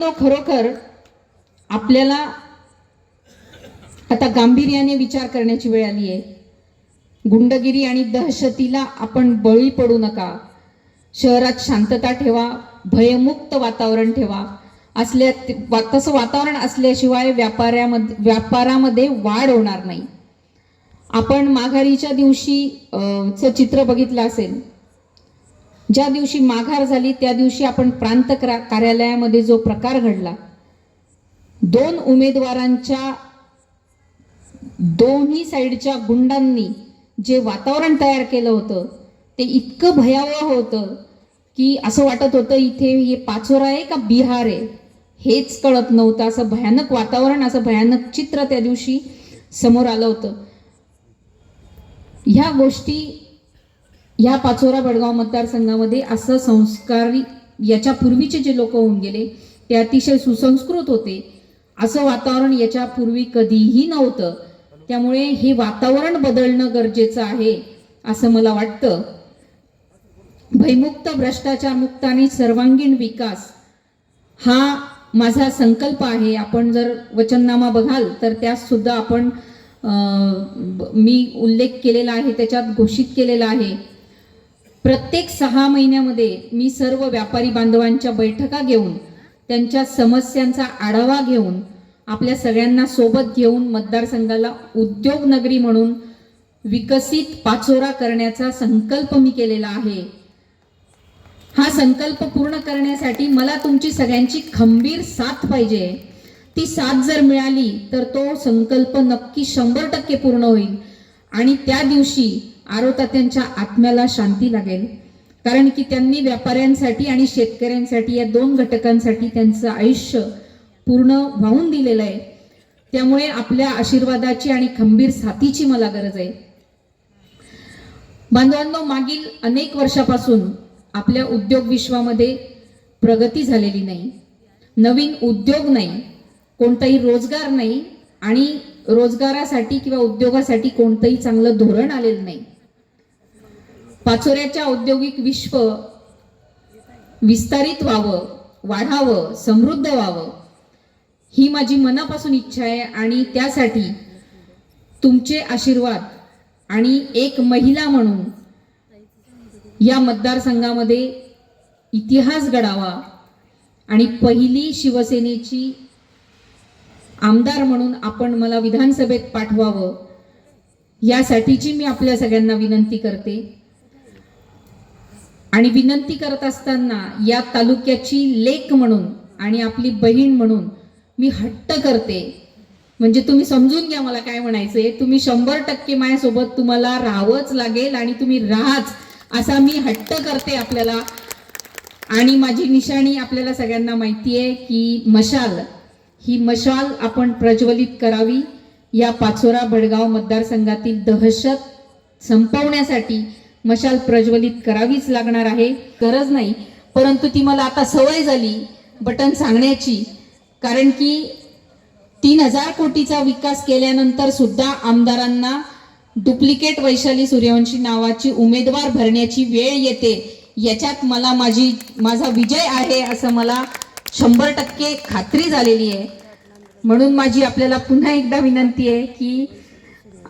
तो खरोखर आपल्याला आता गांभीर्याने विचार करण्याची वेळ आली आहे. गुंडगिरी आणि दहशतीला आपण बळी पडू नका. शहरात शांतता ठेवा भयमुक्त वातावरण ठेवा. असल्या तसं वातावरण असल्याशिवाय व्यापाऱ्यामध्ये व्यापारामध्ये वाढ होणार नाही. आपण माघारीच्या दिवशी चं चित्र बघितलं असेल. ज्या दिवशी माघार झाली त्या दिवशी आपण प्रांत करा- कार्यालयामध्ये जो प्रकार घडला दोन उमेदवारांच्या दोन्ही साईडच्या गुंडांनी जे वातावरण तयार केलं होतं ते इतकं भयावह होतं की असं वाटत होतं इथे हे पाचोरा आहे का बिहार आहे? हेच कळत नव्हतं. असं भयानक वातावरण असं भयानक चित्र त्या दिवशी समोर आलं होतं. ह्या गोष्टी ह्या पाचोरा बडगाव मतदारसंघामध्ये असं संस्कारी याच्या पूर्वीचे जे लोक होऊन गेले ते अतिशय सुसंस्कृत होते. असं वातावरण याच्या पूर्वी कधीही नव्हतं. त्यामुळे हे वातावरण बदलणं गरजेचं आहे असं मला वाटतं. भयमुक्त भ्रष्टाचार मुक्त आणि सर्वांगीण विकास हा माझा संकल्प आहे. आपण जर वचननामा बघाल तर त्यात सुद्धा आपण मी उल्लेख केलेला आहे त्याच्यात घोषित केलेला आहे. प्रत्येक सहा महिन्यामध्ये मी सर्व व्यापारी बांधवांच्या बैठका घेऊन त्यांच्या समस्यांचा आढावा घेऊन आपल्या सगळ्यांना सोबत घेऊन मतदारसंघाला उद्योगनगरी म्हणून विकसित पाचोरा करण्याचा संकल्प मी केलेला आहे. हा संकल्प पूर्ण करण्यासाठी मला तुमची सगळ्यांची खंबीर साथ पाहिजे. ती साथ जर मिळाली तर तो संकल्प नक्की शंभर टक्के पूर्ण होईल. आणि त्या दिवशी आरोतात्यांच्या आत्म्याला शांती लागेल. कारण की त्यांनी व्यापाऱ्यांसाठी आणि शेतकऱ्यांसाठी या दोन घटकांसाठी त्यांचं आयुष्य पूर्ण वाहून दिलेलं आहे. त्यामुळे आपल्या आशीर्वादाची आणि खंबीर साथीची मला गरज आहे. बांधवांनो मागील अनेक वर्षापासून आपल्या उद्योग विश्वामध्ये प्रगती झालेली नाही. नवीन उद्योग नाही. कोणताही रोजगार नाही आणि रोजगारासाठी किंवा उद्योगासाठी कोणतंही चांगलं धोरण आलेलं नाही. पाचोऱ्याच्या औद्योगिक विश्व विस्तारित व्हावं वाढावं समृद्ध व्हावं ही माझी मनापासून इच्छा आहे आणि त्यासाठी तुमचे आशीर्वाद आणि एक महिला म्हणून या मतदारसंघामध्ये इतिहास घडावा आणि पहिली शिवसेनेची आमदार म्हणून आपण मला विधानसभेत पाठवावं यासाठीची मी आपल्या सगळ्यांना विनंती करते. आणि विनंती करत असताना या तालुक्याची लेक म्हणून आणि आपली बहीण म्हणून मी हट्ट करते. म्हणजे तुम्ही समजून घ्या मला काय म्हणायचंय. तुम्ही शंभर टक्के माझ्यासोबत तुम्हाला राहावंच लागेल आणि तुम्ही राहाच असा मी हट्ट करते आपल्याला. आणि माझी निशाणी आपल्याला सगळ्यांना माहिती आहे की मशाल ही मशाल आपण प्रज्वलित करावी. या पाचोरा भडगाव मतदारसंघातील दहशत संपवण्यासाठी मशाल प्रज्वलित करावीच लागणार आहे. गरज नाही. परंतु ती मला आता सवय झाली बटन सांगण्याची. कारण की तीन हजार कोटीचा विकास केल्यानंतर सुद्धा आमदारांना डुप्लिकेट वैशाली सूर्यवंशी नावाची उमेदवार भरण्याची वेळ येते. याच्यात मला माझी माझा विजय आहे असं मला शंभर टक्के खात्री झालेली आहे. म्हणून माझी आपल्याला पुन्हा एकदा विनंती आहे की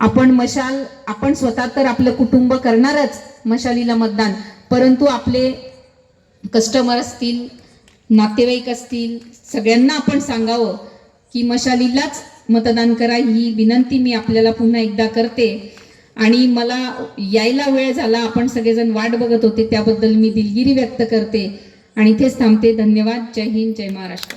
आपण मशाल आपण स्वतः तर आपलं कुटुंब करणारच मशालीला मतदान. परंतु आपले कस्टमर असतील नातेवाईक असतील सगळ्यांना आपण सांगावं की मशालीलाच मतदान करा. ही विनंती मी आपल्याला पुन्हा एकदा करते. आणि मला यायला वेळ झाला आपण सगळेजण वाट बघत होते त्याबद्दल मी दिलगिरी व्यक्त करते. आणि इथेच थांबते. धन्यवाद. जय हिंद. जय महाराष्ट्र.